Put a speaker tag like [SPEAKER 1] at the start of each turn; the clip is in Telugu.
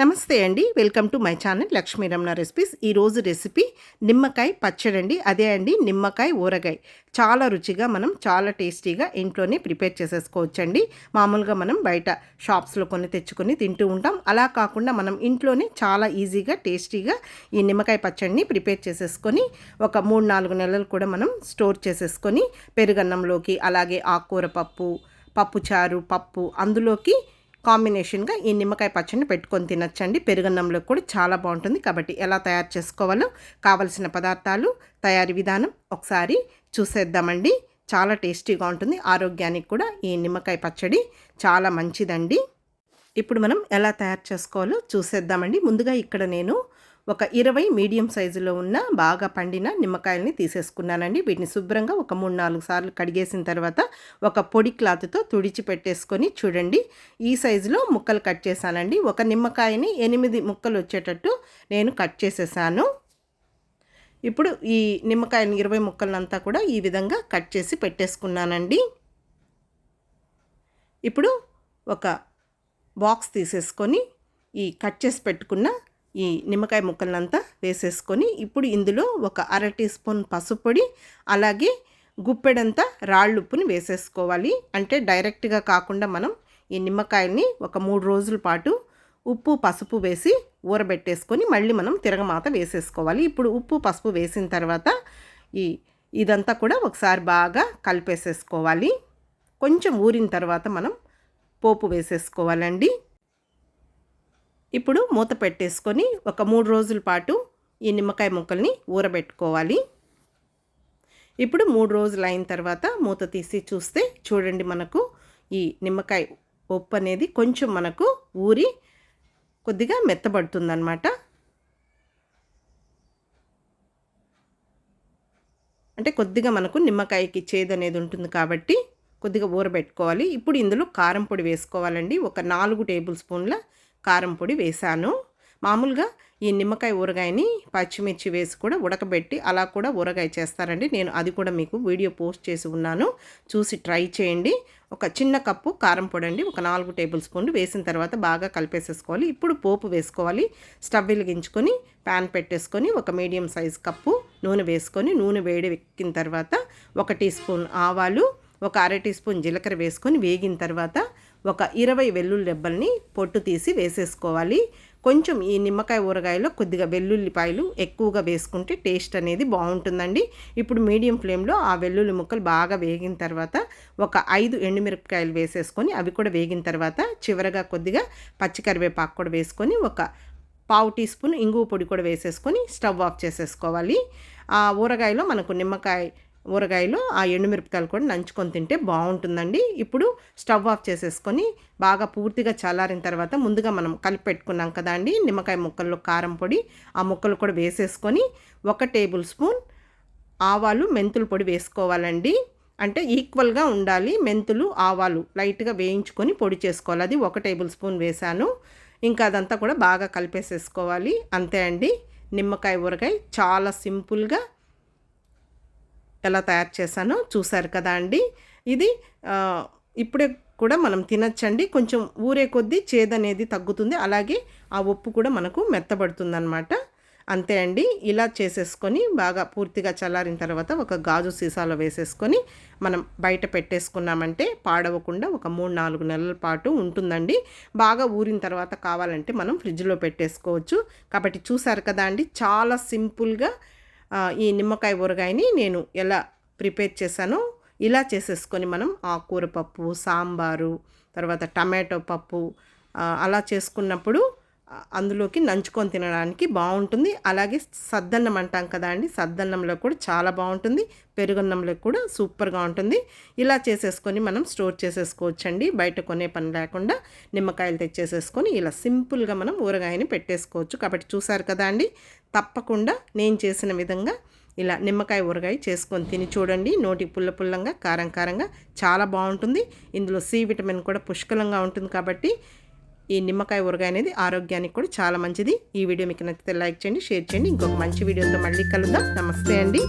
[SPEAKER 1] నమస్తే అండి. Welcome to my channel Lakshmi Ramana recipes. ఈరోజు రెసిపీ నిమ్మకాయ పచ్చడి అండి. అదే అండి నిమ్మకాయ ఊరగాయ. చాలా రుచిగా మనం చాలా టేస్టీగా ఇంట్లోనే ప్రిపేర్ చేసేసుకోవచ్చండి. మామూలుగా మనం బయట షాప్స్లో కొన్ని తెచ్చుకొని తింటూ ఉంటాం. అలా కాకుండా మనం ఇంట్లోనే చాలా ఈజీగా టేస్టీగా ఈ నిమ్మకాయ పచ్చడిని ప్రిపేర్ చేసేసుకొని ఒక మూడు నాలుగు నెలలు కూడా మనం స్టోర్ చేసేసుకొని పెరుగన్నంలోకి అలాగే ఆకుకూర పప్పు పప్పుచారు పప్పు అందులోకి కాంబినేషన్గా ఈ నిమ్మకాయ పచ్చడిని పెట్టుకొని తినచ్చండి. పెరుగన్నంలో కూడా చాలా బాగుంటుంది. కాబట్టి ఎలా తయారు చేసుకోవాలో కావలసిన పదార్థాలు తయారీ విధానం ఒకసారి చూసేద్దామండి. చాలా టేస్టీగా ఉంటుంది. ఆరోగ్యానికి కూడా ఈ నిమ్మకాయ పచ్చడి చాలా మంచిదండి. ఇప్పుడు మనం ఎలా తయారు చేసుకోవాలో చూసేద్దామండి. ముందుగా ఇక్కడ నేను ఒక ఇరవై మీడియం సైజులో ఉన్న బాగా పండిన నిమ్మకాయలని తీసేసుకున్నానండి. వీటిని శుభ్రంగా ఒక మూడు నాలుగు సార్లు కడిగేసిన తర్వాత ఒక పొడి క్లాత్తో తుడిచి పెట్టేసుకొని చూడండి. ఈ సైజులో ముక్కలు కట్ చేశానండి. ఒక నిమ్మకాయని ఎనిమిది ముక్కలు వచ్చేటట్టు నేను కట్ చేసేసాను. ఇప్పుడు ఈ నిమ్మకాయని ఇరవై ముక్కలంతా కూడా ఈ విధంగా కట్ చేసి పెట్టేసుకున్నానండి. ఇప్పుడు ఒక బాక్స్ తీసేసుకొని ఈ కట్ చేసి పెట్టుకున్న ఈ నిమ్మకాయ ముక్కలంతా వేసేసుకొని ఇప్పుడు ఇందులో ఒక అర టీ స్పూన్ పసుపు పొడి అలాగే గుప్పెడంతా రాళ్ళుప్పుని వేసేసుకోవాలి. అంటే డైరెక్ట్గా కాకుండా మనం ఈ నిమ్మకాయల్ని ఒక మూడు రోజుల పాటు ఉప్పు పసుపు వేసి ఊరబెట్టేసుకొని మళ్ళీ మనం తిరగమాత వేసేసుకోవాలి. ఇప్పుడు ఉప్పు పసుపు వేసిన తర్వాత ఈ ఇదంతా కూడా ఒకసారి బాగా కలిపేసేసుకోవాలి. కొంచెం ఊరిన తర్వాత మనం పోపు వేసేసుకోవాలండి. ఇప్పుడు మూత పెట్టేసుకొని ఒక మూడు రోజుల పాటు ఈ నిమ్మకాయ ముక్కల్ని ఊరబెట్టుకోవాలి. ఇప్పుడు మూడు రోజులు అయిన తర్వాత మూత తీసి చూస్తే చూడండి మనకు ఈ నిమ్మకాయ ఉప్పు అనేది కొంచెం మనకు ఊరి కొద్దిగా మెత్తబడుతుందన్నమాట. అంటే కొద్దిగా మనకు నిమ్మకాయకి చేదు అనేది ఉంటుంది కాబట్టి కొద్దిగా ఊరబెట్టుకోవాలి. ఇప్పుడు ఇందులో కారం పొడి వేసుకోవాలండి. ఒక నాలుగు టేబుల్ స్పూన్ల కారం పొడి వేశాను. మామూలుగా ఈ నిమ్మకాయ ఊరగాయని పచ్చిమిర్చి వేసి కూడా ఉడకబెట్టి అలా కూడా ఊరగాయ చేస్తారండి. నేను అది కూడా మీకు వీడియో పోస్ట్ చేసి ఉన్నాను. చూసి ట్రై చేయండి. ఒక చిన్న కప్పు కారం పొడి అండి. ఒక నాలుగు టేబుల్ స్పూన్లు వేసిన తర్వాత బాగా కలిపేసేసుకోవాలి. ఇప్పుడు పోపు వేసుకోవాలి. స్టవ్ వెలిగించుకొని ప్యాన్ పెట్టేసుకొని ఒక మీడియం సైజ్ కప్పు నూనె వేసుకొని నూనె వేడి ఎక్కిన తర్వాత ఒక టీ స్పూన్ ఆవాలు ఒక అర టీ స్పూన్ జీలకర్ర వేసుకొని వేగిన తర్వాత ఒక ఇరవై వెల్లుల్లి రెబ్బల్ని పొట్టు తీసి వేసేసుకోవాలి. కొంచెం ఈ నిమ్మకాయ ఊరగాయలో కొద్దిగా వెల్లుల్లిపాయలు ఎక్కువగా వేసుకుంటే టేస్ట్ అనేది బాగుంటుందండి. ఇప్పుడు మీడియం ఫ్లేమ్లో ఆ వెల్లుల్లి ముక్కలు బాగా వేగిన తర్వాత ఒక ఐదు ఎండుమిరపకాయలు వేసేసుకొని అవి కూడా వేగిన తర్వాత చివరగా కొద్దిగా పచ్చికరివేపాకు కూడా వేసుకొని ఒక పావు టీ స్పూన్ ఇంగువ పొడి కూడా వేసేసుకొని స్టవ్ ఆఫ్ చేసేసుకోవాలి. ఆ ఊరగాయలో మనకు నిమ్మకాయ ఊరగాయలు ఆ ఎండుమిరపకాయలు కూడా నంచుకొని తింటే బాగుంటుందండి. ఇప్పుడు స్టవ్ ఆఫ్ చేసేసుకొని బాగా పూర్తిగా చల్లారిన తర్వాత ముందుగా మనం కలిపి పెట్టుకున్నాం కదా అండి నిమ్మకాయ ముక్కల్లో కారం పొడి ఆ ముక్కలు కూడా వేసేసుకొని ఒక టేబుల్ స్పూన్ ఆవాలు మెంతుల పొడి వేసుకోవాలండి. అంటే ఈక్వల్గా ఉండాలి మెంతులు ఆవాలు లైట్గా వేయించుకొని పొడి చేసుకోవాలి. అది ఒక టేబుల్ స్పూన్ వేశాను. ఇంకా అదంతా కూడా బాగా కలిపేసేసుకోవాలి. అంతే అండి. నిమ్మకాయ ఊరగాయ చాలా సింపుల్గా ఎలా తయారు చేశానో చూసారు కదా అండి. ఇది ఇప్పుడే కూడా మనం తినచ్చండి. కొంచెం ఊరే కొద్దీ చేదనేది తగ్గుతుంది. అలాగే ఆ ఉప్పు కూడా మనకు మెత్తబడుతుంది అనమాట అంతే అండి. ఇలా చేసేసుకొని బాగా పూర్తిగా చల్లారిన తర్వాత ఒక గాజు సీసాలో వేసేసుకొని మనం బయట పెట్టేసుకున్నామంటే పాడవకుండా ఒక మూడు నాలుగు నెలల పాటు ఉంటుందండి. బాగా ఊరిన తర్వాత కావాలంటే మనం ఫ్రిడ్జ్లో పెట్టేసుకోవచ్చు. కాబట్టి చూసారు కదా అండి. చాలా సింపుల్గా ఈ నిమ్మకాయ ఊరగాయని నేను ఎలా ప్రిపేర్ చేశానో ఇలా చేసేసుకొని మనం ఆకుకూర పప్పు సాంబారు తర్వాత టమాటో పప్పు అలా చేసుకున్నప్పుడు అందులోకి నంచుకొని తినడానికి బాగుంటుంది. అలాగే సద్దన్నం అంటాం కదా అండి సద్దన్నంలో కూడా చాలా బాగుంటుంది. పెరుగన్నంలో కూడా సూపర్గా ఉంటుంది. ఇలా చేసేసుకొని మనం స్టోర్ చేసేసుకోవచ్చండి. బయట కొనే పని లేకుండా నిమ్మకాయలు తెచ్చేసేసుకొని ఇలా సింపుల్గా మనం ఊరగాయని పెట్టేసుకోవచ్చు. కాబట్టి చూసారు కదా అండి తప్పకుండా నేను చేసిన విధంగా ఇలా నిమ్మకాయ ఊరగాయ చేసుకొని తిని చూడండి. నోటి పుల్ల పుల్లంగా కారం కారంగా చాలా బాగుంటుంది. ఇందులో సి విటమిన్ కూడా పుష్కలంగా ఉంటుంది కాబట్టి ఈ నిమ్మకాయ ఊరగాయ అనేది ఆరోగ్యానికి కూడా చాలా మంచిది. ఈ వీడియో మీకు నచ్చితే లైక్ చేయండి షేర్ చేయండి. ఇంకొక మంచి వీడియోతో మళ్ళీ కలుద్దాం. నమస్తే అండి.